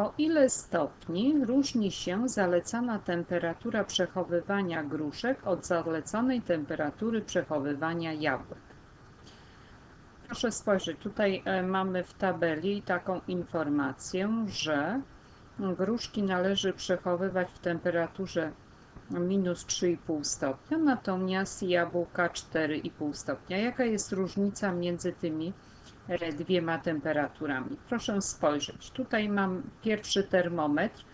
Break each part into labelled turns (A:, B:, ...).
A: O ile stopni różni się zalecana temperatura przechowywania gruszek od zaleconej temperatury przechowywania jabłek? Proszę spojrzeć, tutaj e, mamy w tabeli taką informację, że gruszki należy przechowywać w temperaturze minus 3,5 stopnia, natomiast jabłka 4,5 stopnia. Jaka jest różnica między tymi dwiema temperaturami? Proszę spojrzeć. Tutaj mam pierwszy termometr,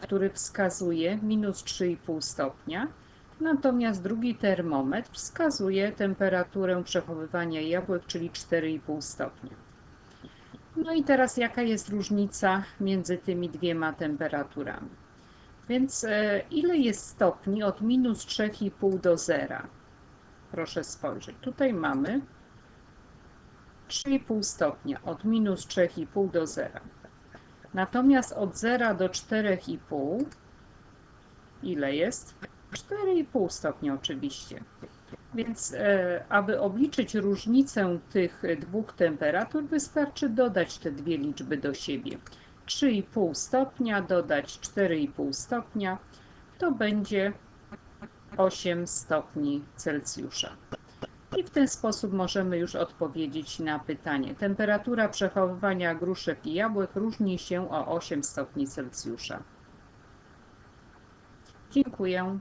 A: który wskazuje minus 3,5 stopnia, natomiast drugi termometr wskazuje temperaturę przechowywania jabłek, czyli 4,5 stopnia. No i teraz jaka jest różnica między tymi dwiema temperaturami? Więc e, ile jest stopni od minus 3,5 do zera? Proszę spojrzeć. Tutaj mamy 3,5 stopnia od minus 3,5 do zera. Natomiast od 0 do 4,5 ile jest? 4,5 stopnia oczywiście. Więc e, aby obliczyć różnicę tych dwóch temperatur wystarczy dodać te dwie liczby do siebie. 3,5 stopnia dodać 4,5 stopnia to będzie 8 stopni Celsjusza. I w ten sposób możemy już odpowiedzieć na pytanie. Temperatura przechowywania gruszek i jabłek różni się o 8 stopni Celsjusza. Dziękuję.